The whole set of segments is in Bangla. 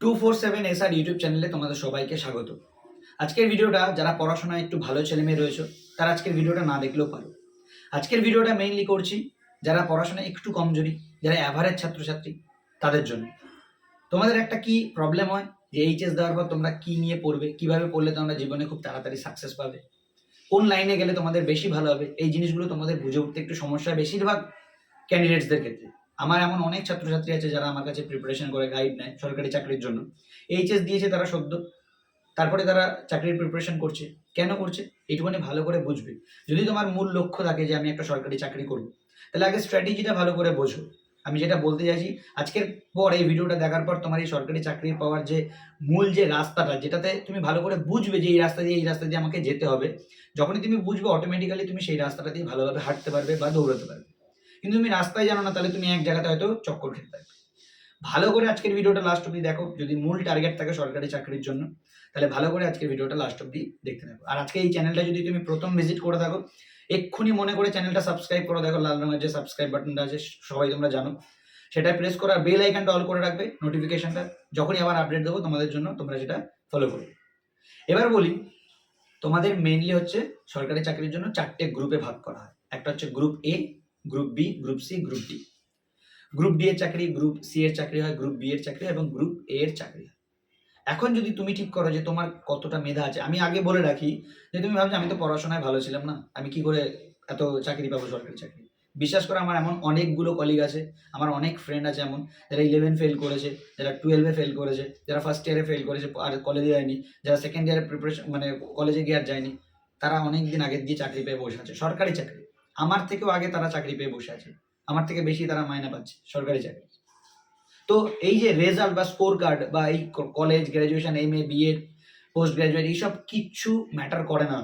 Two four seven S R YouTube চ্যানেলে তোমাদের সবাইকে স্বাগত। আজকের ভিডিওটা যারা পড়াশোনায় একটু ভালো ছেলে মেয়ে রয়েছে, তারা আজকের ভিডিওটা না দেখলেও পারো। আজকের ভিডিওটা মেইনলি করছি যারা পড়াশোনায় একটু কমজোরি, যারা অ্যাভারেজ ছাত্রছাত্রী, তাদের জন্য। তোমাদের একটা কি প্রবলেম হয়? যে এইচএস দেওয়ার পর তোমরা কি নিয়ে পড়বে, কীভাবে পড়লে তোমরা জীবনে খুব তাড়াতাড়ি সাকসেস পাবে? কোন লাইনে গেলে তোমাদের বেশি ভালো হবে? এই জিনিসগুলো তোমাদের বুঝে উঠতে একটু সমস্যা বেশিরভাগ ক্যান্ডিডেটসদের ক্ষেত্রে। আমার এমন অনেক ছাত্রছাত্রী আছে যারা আমার কাছে প্রিপারেশন করে গাইড নেয় সরকারি চাকরির জন্য। এইচএস দিয়েছে তারা সদ্য। তারপরে তারা চাকরির প্রিপারেশন করছে। কেন করছে? এইটুকুনি ভালো করে বুঝবে। যদি তোমার মূল লক্ষ্য থাকে যে আমি একটা সরকারি চাকরি করব, তাহলে আগে স্ট্র্যাটেজিটা ভালো করে বোঝো। আমি যেটা বলতে চাইছি, আজকের পর এই ভিডিওটা দেখার পর তোমার এই সরকারি চাকরি পাওয়ার যে মূল যে রাস্তাটা, যেটাতে তুমি ভালো করে বুঝবে যে এই রাস্তা দিয়ে, এই রাস্তা দিয়ে আমাকে যেতে হবে, যখনই তুমি বুঝবে অটোমেটিক্যালি তুমি সেই রাস্তাটা দিয়ে ভালোভাবে হাঁটতে পারবে বা দৌড়াতে পারবে। কিন্তু তুমি রাস্তায় জানো না, তাহলে তুমি এক জায়গাতে হয়তো চক্কর খেতে থাকবে। ভালো করে আজকের ভিডিওটা লাস্ট অব্দি দেখো, যদি মূল টার্গেট থাকে সরকারি চাকরির জন্য, তাহলে ভালো করে আজকের ভিডিওটা লাস্ট অব্দি দেখতে থাকো। আর আজকে এই চ্যানেলটা যদি তুমি প্রথম ভিজিট করে থাকো, এক্ষুনি মনে করে চ্যানেলটা সাবস্ক্রাইব করে, দেখো লাল রঙের যে সাবস্ক্রাইব বাটনটা আছে, সবাই তোমরা জানো। সেটা প্রেস করে আর বেল আইকনটা অল করে রাখবে নোটিফিকেশনটা যখনই আবার আপডেট দেবো, তোমাদের জন্য তোমরা সেটা ফলো করবে। এবার বলি, তোমাদের মেইনলি হচ্ছে সরকারি চাকরির জন্য চারটে গ্রুপে ভাগ করা হয়। একটা হচ্ছে group A group B, group C, group D. Group D এর চাকরি, গ্রুপ সি এর চাকরি হয়, গ্রুপ বি এর চাকরি এবং গ্রুপ এ এর চাকরি হয়। এখন যদি তুমি ঠিক করো যে তোমার কতটা মেধা আছে, আমি আগে বলে রাখি যে তুমি ভাবছ আমি তো পড়াশোনায় ভালো ছিলাম না, আমি কি করে এত চাকরি পাবো সরকারি চাকরি? বিশ্বাস করে আমার এমন অনেকগুলো কলিগ আছে, আমার অনেক ফ্রেন্ড আছে এমন, যারা ইলেভেন ফেল করেছে, যারা টুয়েলভে ফেল করেছে, যারা ফার্স্ট ইয়ারে ফেল করেছে, আর কলেজে যায়নি, যারা সেকেন্ড ইয়ারে প্রিপারেশন মানে কলেজে গিয়ে আর যায়নি, তারা অনেক দিন আগের দিয়ে চাকরি পেয়ে বসে আছে, সরকারি চাকরি। আমার থেকেও আগে তারা চাকরি পেয়ে বসে আছে। আমার থেকে বেশি তারা মায়না পাচ্ছে, সরকারি চাকরি। তো এই যে রেজাল্ট বা স্কোর কার্ড বা এই college graduation M A BEd post graduate এইসব কিচ্ছু ম্যাটার করে না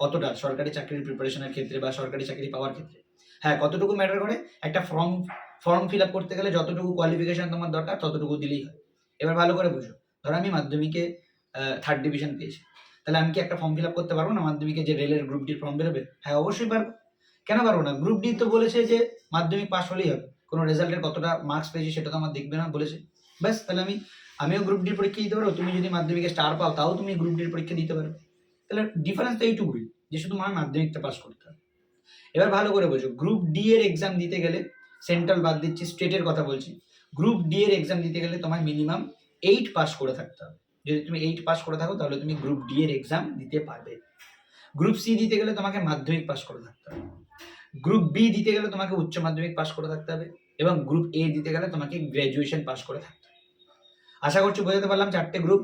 অতটা সরকারি চাকরির প্রিপারেশনের ক্ষেত্রে বা সরকারি চাকরি পাওয়ার ক্ষেত্রে। হ্যাঁ কতটুকু ম্যাটার করে? একটা ফর্ম ফর্ম ফিল আপ করতে গেলে যতটুকু কোয়ালিফিকেশন তোমার দরকার, ততটুকু দিলেই হয়। এবার ভালো করে বুঝো। ধরো আমি মাধ্যমিকে থার্ড ডিভিশন পেয়েছি। তাহলে আমি কি একটা ফর্ম ফিল আপ করতে পারব না? মাধ্যমিকে যে রেলের গ্রুপ ডির ফর্ম বেরোবে? হ্যাঁ অবশ্যই পারব। কেন পারব না? গ্রুপ ডি তো বলেছে যে মাধ্যমিক পাস হলেই হবে। কোনো রেজাল্টের কতটা মার্কস পেয়েছি সেটা তো আমার দেখবে না, বলেছে। ব্যাস, তাহলে আমি, আমিও গ্রুপ ডির পরীক্ষা দিতে পারো তুমি যদি মাধ্যমিকে স্টার পাও, তাও তুমি গ্রুপ ডির পরীক্ষা দিতে পারবে তাহলে ডিফারেন্স তো এইটুকুই, যে শুধু আমার মাধ্যমিকটা পাস করতে হবে। এবার ভালো করে বোঝো গ্রুপ ডি এর এক্সাম দিতে গেলে সেন্ট্রাল বাদ দিচ্ছি স্টেটের কথা বলছি। গ্রুপ ডি এর এক্সাম দিতে গেলে তোমার মিনিমাম এইট পাস করে থাকতে হবে। যদি তুমি এইট পাস করে থাকো, তাহলে তুমি গ্রুপ ডি এর এক্সাম দিতে পারবে। গ্রুপ সি দিতে গেলে তোমাকে মাধ্যমিক পাস করে থাকতে হবে। গ্রুপ বি দিতে গেলে তোমাকে উচ্চ মাধ্যমিক পাস করে থাকতে হবে এবং গ্রুপ এ দিতে গেলে তোমাকে গ্র্যাজুয়েশন পাস করে থাকতে হবে। আশা করছি বোঝাতে পারলাম চারটে গ্রুপ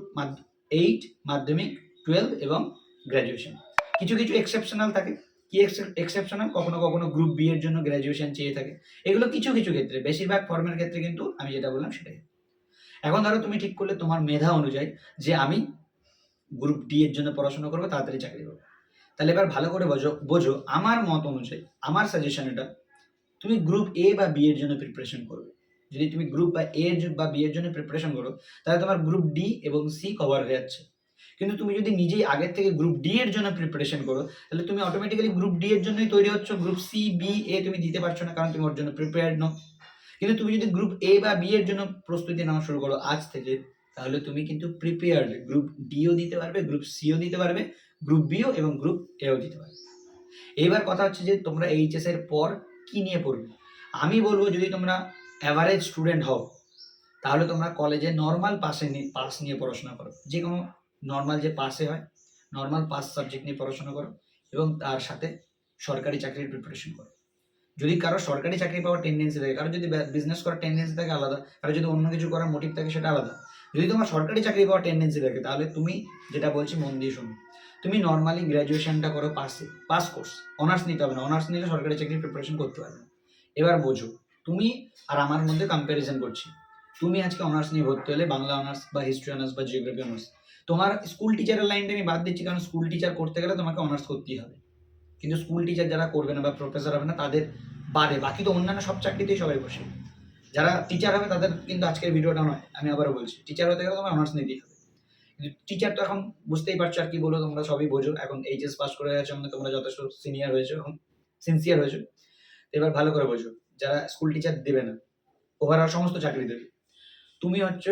এইট মাধ্যমিক টুয়েলভ এবং গ্র্যাজুয়েশন কিছু কিছু এক্সেপশনাল থাকে। কি এক্সেপশনাল কখনো কখনো গ্রুপ বি এর জন্য গ্র্যাজুয়েশন চেয়ে থাকে। এগুলো কিছু কিছু ক্ষেত্রে, বেশিরভাগ ফর্মের ক্ষেত্রে কিন্তু আমি যেটা বললাম সেটাই। এখন ধরো তুমি ঠিক করলে তোমার মেধা অনুযায়ী যে আমি গ্রুপ ডি এর জন্য পড়াশোনা করব, তাড়াতাড়ি চাকরি করব। তাহলে এবার ভালো করে বোঝো বোঝো আমার মত অনুযায়ী, আমার সাজেশন এটা, তুমি গ্রুপ এ বা বি এর জন্য প্রিপারেশন করবে। যদি তুমি গ্রুপ বা এ বা বি এর জন্য প্রিপারেশন করো, তাহলে তোমার গ্রুপ ডি এবং সি কভার হয়ে যাচ্ছে। কিন্তু তুমি যদি নিজেই আগের থেকে গ্রুপ ডি এর জন্য প্রিপারেশন করো, তাহলে তুমি অটোমেটিক্যালি গ্রুপ ডি এর জন্যই তৈরি হচ্ছ। গ্রুপ সি বি এ তুমি দিতে পারছ না কারণ তুমি ওর জন্য প্রিপেয়ার্ড নও। কিন্তু তুমি যদি গ্রুপ এ বা বি এর জন্য প্রস্তুতি নেওয়া শুরু করো আজ থেকে, তাহলে তুমি কিন্তু প্রিপেয়ার্ড গ্রুপ ডিও দিতে পারবে গ্রুপ সিও দিতে পারবে। গ্রুপ বিও এবং গ্রুপ এও দিতে পারবে এইবার কথা হচ্ছে যে তোমরা এইচএস এর পর কি নিয়ে পড়বে? আমি বলব যদি তোমরা অ্যাভারেজ স্টুডেন্ট হও, তাহলে তোমরা কলেজে নর্মাল পাসে নিয়ে পাস নিয়ে পড়াশোনা করো। যে কোনো নর্মাল যে পাসে হয় নর্মাল পাস সাবজেক্ট নিয়ে পড়াশোনা করো এবং তার সাথে সরকারি চাকরির প্রিপারেশন করো। যদি কারও সরকারি চাকরি পাওয়ার টেন্ডেন্সি থাকে, কারও যদি বিজনেস করার টেন্ডেন্সি থাকে আলাদা, কারও যদি অন্য কিছু করার মোটিভ থাকে সেটা আলাদা। যদি তোমার সরকারি চাকরি পাওয়ার টেন্ডেন্সি থাকে, তাহলে তুমি যেটা বলছি মন দিয়ে শুনো। তুমি নর্মালি গ্র্যাজুয়েশনটা করো পাসে পাস কোর্স অনার্স নিতে হবে না। অনার্স নিলে সরকারি চাকরির প্রিপারেশন করতে পারবে এবার বোঝো, তুমি আর আমার মধ্যে কম্প্যারিজন করছি। তুমি আজকে অনার্স নিয়ে ভর্তি হলে বাংলা অনার্স বা হিস্ট্রি অনার্স বা জিওগ্রাফি অনার্স তোমার স্কুল টিচারের লাইনটা আমি বাদ দিচ্ছি কারণ স্কুল টিচার করতে গেলে তোমাকে অনার্স করতেই হবে। কিন্তু স্কুল টিচার যারা করবে না বা প্রফেসর হবে না, তাদের বাদে বাকি তো অন্যান্য সব চাকরিতেই সবাই বসে। যারা টিচার হবে তাদের কিন্তু আজকের ভিডিওটা নয়, আমি আবারও বলছি। টিচার হতে গেলে তোমার অনার্স নিতেই হবে। টিচার তো এখন বুঝতেই পারছ আর কি বলো তোমরা সবই বোঝো। এখন এইচএস পাস করে গেছো মানে তোমরা যথেষ্ট সিনিয়র হয়েছো, এখন সিনসিয়ার হয়েছো। এবার ভালো করে বোঝো, যারা স্কুল টিচার দেবে না ওভারঅল সমস্ত চাকরি দেবে। তুমি হচ্ছে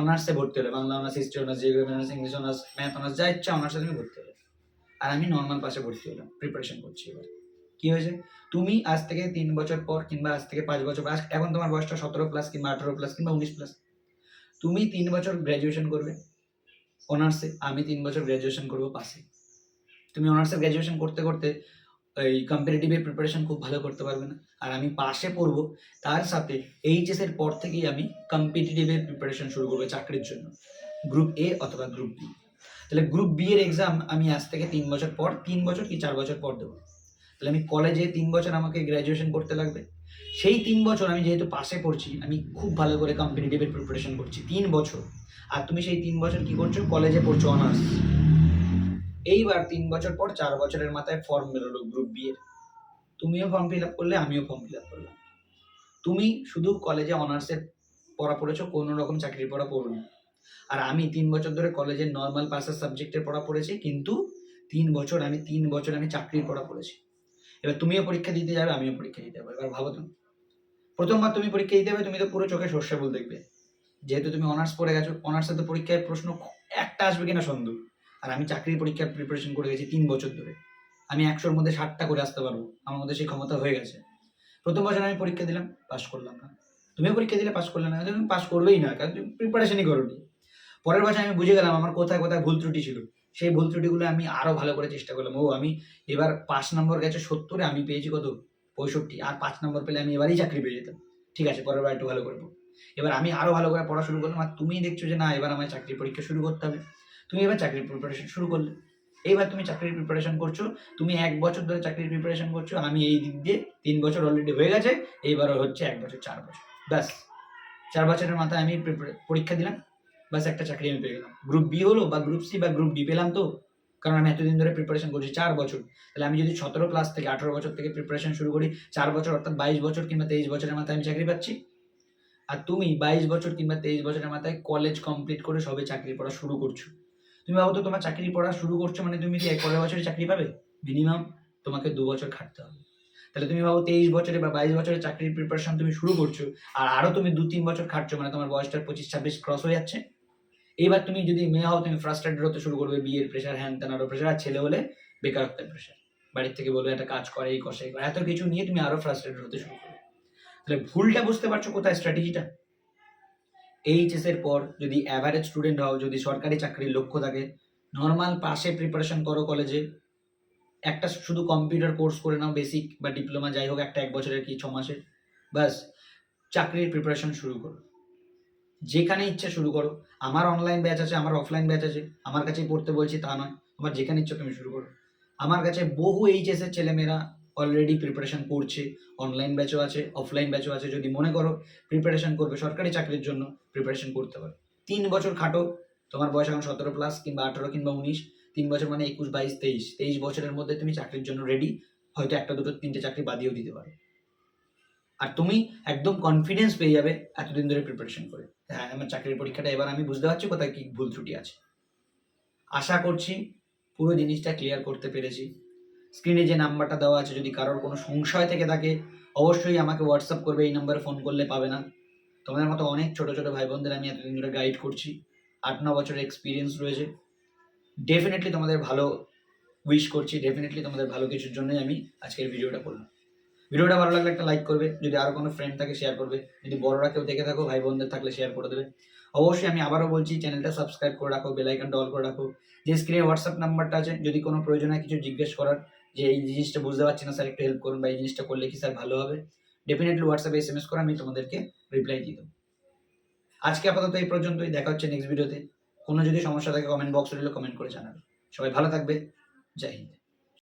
অনার্সে ভর্তি হলে, Bangla honours history honours geography honours English honours math honours যা ইচ্ছা অনার্সে তুমি ভর্তি হলে। আর আমি নর্মাল পাশে ভর্তি হলাম প্রিপারেশন করছি এবার। কি হয়েছে? তুমি আজ থেকে তিন বছর পর কিংবা আজ থেকে পাঁচ বছর এখন তোমার বয়সটা সতেরো প্লাস কিংবা আঠেরো প্লাস কিংবা উনিশ প্লাস তুমি তিন বছর গ্র্যাজুয়েশন করবে অনার্সে আমি তিন বছর গ্র্যাজুয়েশন করব পাশে। তুমি অনার্সে গ্র্যাজুয়েশন করতে করতে এই কম্পিটিটিভের প্রিপারেশন খুব ভালো করতে পারবে না। আর আমি পাশে পড়ব, তার সাথে এইচএস এর পর থেকেই আমি কম্পিটিটিভের প্রিপারেশন শুরু করব চাকরির জন্য। গ্রুপ এ অথবা গ্রুপ বি তাহলে গ্রুপ বি এর এক্সাম আমি আজ থেকে তিন বছর পর, তিন বছর কি চার বছর পর দেবো? তাহলে আমি কলেজে তিন বছর আমাকে গ্র্যাজুয়েশন করতে লাগবে? সেই তিন বছর আমি যেহেতু পাশে পড়ছি, আমি খুব ভালো করে কম্পিটিটিভের প্রিপারেশন করছি, তিন বছর। আর তুমি সেই তিন বছর কি করছ? কলেজে পড়ছো অনার্স এইবার তিন বছর পর চার বছরের মাথায় ফর্ম বেরোলো গ্রুপ বি এর। তুমিও ফর্ম ফিল আপ করলে, আমিও ফর্ম ফিল আপ করলাম। তুমি শুধু কলেজে অনার্সের পড়া পড়েছো, কোনো রকম চাকরির পড়া পড়োনি আর আমি তিন বছর ধরে কলেজের নর্মাল পাসের সাবজেক্টের পড়া পড়েছি, কিন্তু তিন বছর আমি, তিন বছর আমি চাকরির পড়া পড়েছি। এবার তুমিও পরীক্ষা দিতে যাবে, আমিও পরীক্ষা দিতে যাব, এবার ভাবো তুমি। প্রথমবার তুমি পরীক্ষা দিতে যাবে, তুমি তো পুরো চোখে সর্ষে বল দেখবে। যেহেতু তুমি অনার্স পড়ে গেছো, অনার্সে তো পরীক্ষায় প্রশ্ন একটা আসবে কিনা সন্দেহ। আর আমি চাকরির পরীক্ষার প্রিপারেশন করে গেছি তিন বছর ধরে। আমি একশোর মধ্যে ষাটটা করে আসতে পারব, আমার মধ্যে সেই ক্ষমতা হয়ে গেছে। প্রথম বছর আমি পরীক্ষা দিলাম পাস করলাম না। তুমিও পরীক্ষা দিলে পাস করলে না, তুমি পাস করবেই না, কারণ তুমি প্রিপারেশনই করোনি। পরের বছর আমি বুঝে গেলাম, আমার কোথায় কোথায় ভুল ত্রুটি ছিল। সেই ভুল ত্রুটিগুলো আমি আরও ভালো করে চেষ্টা করলাম। ও, আমি এবার পাঁচ নম্বর গেছে সত্তরে, আমি পেয়েছি কত? পঁয়ষট্টি। আর পাঁচ নম্বর পেলে আমি এবারই চাকরি পেয়ে যেতাম। ঠিক আছে, পরের বার একটু ভালো করব। এবার আমি আরও ভালো করে পড়া শুরু করলাম। আর তুমি দেখছ যে না, এবার আমার চাকরির পরীক্ষা শুরু করতে হবে। তুমি এবার চাকরির প্রিপারেশন শুরু করলে। এইবার তুমি চাকরির প্রিপারেশন করছ। তুমি এক বছর ধরে চাকরির প্রিপারেশন করছ। আমি এই দিক দিয়ে তিন বছর অলরেডি হয়ে গেছে। এইবার হচ্ছে এক বছর, চার বছর। ব্যাস, চার বছরের মাথায় আমি পরীক্ষা দিলাম। ব্যাস একটা চাকরি আমি পেয়ে গেলাম। গ্রুপ বি হলো বা গ্রুপ সি বা গ্রুপ ডি পেলাম তো, কারণ আমি এতদিন ধরে প্রিপারেশন করছি চার বছর। তাহলে আমি যদি সতেরো ক্লাস থেকে আঠারো বছর থেকে প্রিপারেশন শুরু করি, চার বছর অর্থাৎ বাইশ বছর কিংবা তেইশ বছরের মাথায় আমি চাকরি পাচ্ছি। আর তুমি বাইশ বছর কিংবা তেইশ বছরের মাথায় কলেজ কমপ্লিট করে সবে চাকরি পড়া শুরু করছ। তুমি ভাবো তো তোমার চাকরি পড়া শুরু করছ মানে তুমি কি এক পরের বছরে চাকরি পাবে? মিনিমাম তোমাকে দু বছর খাটতে হবে। তাহলে তুমি ভাবো তেইশ বছরে বা বাইশ বছরে চাকরির প্রিপারেশন তুমি শুরু করছ, আর আরও তুমি দু তিন বছর খাটছো মানে তোমার বয়সটা পঁচিশ ছাব্বিশ ক্রস হয়ে যাচ্ছে। এইবার তুমি যদি মেয়ে হও, তুমি ফ্রাস্ট্রেটেড হতে শুরু করবে, বিয়ের প্রেশার হ্যান ত্যান আরও প্রেশার আর ছেলে হলে বেকারত্বের প্রেশার বাড়ির থেকে বলবে, একটা কাজ করে, এই কষে এত কিছু নিয়ে তুমি আরও ফ্রাস্ট্রেটেড হতে শুরু করবে। তাহলে ভুলটা বুঝতে পারছ কোথায় স্ট্র্যাটেজিটা এইচএস এর পর যদি অ্যাভারেজ স্টুডেন্ট হও, যদি সরকারি চাকরির লক্ষ্য থাকে নর্মাল পাশে প্রিপারেশন করো কলেজে একটা শুধু কম্পিউটার কোর্স করে নাও বেসিক বা ডিপ্লোমা যাই হোক, একটা এক বছরের কি, ছ মাসের। ব্যাস, চাকরির প্রিপারেশন শুরু করো। যেখানে ইচ্ছা শুরু করো। আমার অনলাইন ব্যাচ আছে, আমার অফলাইন ব্যাচ আছে, আমার কাছেই পড়তে বলছি, তা নয়। তোমার যেখানে ইচ্ছে তুমি শুরু করো। আমার কাছে বহু এইচএস এর ছেলেমেয়েরা অলরেডি প্রিপারেশন করছে অনলাইন ব্যাচও আছে অফলাইন ব্যাচও আছে, যদি মনে করো প্রিপারেশন করবে, সরকারি চাকরির জন্য প্রিপারেশন করতে পারো। তিন বছর খাটো, তোমার বয়স এখন সতেরো প্লাস কিংবা আঠারো কিংবা উনিশ, তিন বছর মানে একুশ, বাইশ, তেইশ। তেইশ বছরের মধ্যে তুমি চাকরির জন্য রেডি হয়তো একটা, দুটো, তিনটে চাকরি বাদিয়েও দিতে পারো। আর তুমি একদম কনফিডেন্স পেয়ে যাবে এতদিন ধরে প্রিপারেশন করে। হ্যাঁ আমার চাকরির পরীক্ষাটা, এবার আমি বুঝতে পারছি কোথায় কি ভুল ত্রুটি আছে। আশা করছি পুরো জিনিসটা ক্লিয়ার করতে পেরেছি। স্ক্রিনে যে নাম্বারটা দেওয়া আছে, যদি কারোর কোনো সংশয় থেকে থাকে, অবশ্যই আমাকে হোয়াটসঅ্যাপ করবে, এই নাম্বারে ফোন করলে পাবে না। তোমাদের মতো অনেক ছোট ছোট ভাই বোনদের আমি এতদিন ধরে গাইড করছি। আট, ন বছরের এক্সপিরিয়েন্স রয়েছে। ডেফিনেটলি তোমাদের ভালো উইশ করছি ডেফিনেটলি তোমাদের ভালো কিছুর জন্যই আমি আজকের ভিডিওটা করলাম। ভিডিওটা ভালো লাগলে একটা লাইক করবে, যদি আরও কোনো ফ্রেন্ড থাকে শেয়ার করবে, যদি বড়রা কেউ দেখে থাকো, ভাই বোনদের থাকলে শেয়ার করে দেবে। অবশ্যই আমি আবারও বলছি চ্যানেলটা সাবস্ক্রাইব করে রাখো বেলাইকনটা অল করে রাখো। যে স্ক্রিনে হোয়াটসঅ্যাপ নাম্বারটা আছে, যদি কোনো প্রয়োজন হয় কিছু জিজ্ঞেস করার, যে এই জিনিসটা বুঝতে পারছি না স্যার একটু হেল্প করুন বা এই জিনিসটা করলে কি স্যার ভালো হবে ডেফিনেটলি হোয়াটসঅ্যাপে এস এম এস করে আমি তোমাদেরকে রিপ্লাই দিয়ে দেবো। আজকে আপাতত এই পর্যন্তই, দেখা হচ্ছে নেক্সট ভিডিওতে কোনো যদি সমস্যা থাকে কমেন্ট বক্স রইলে কমেন্ট করে জানাবে। সবাই ভালো থাকবে, জয় হিন্দ।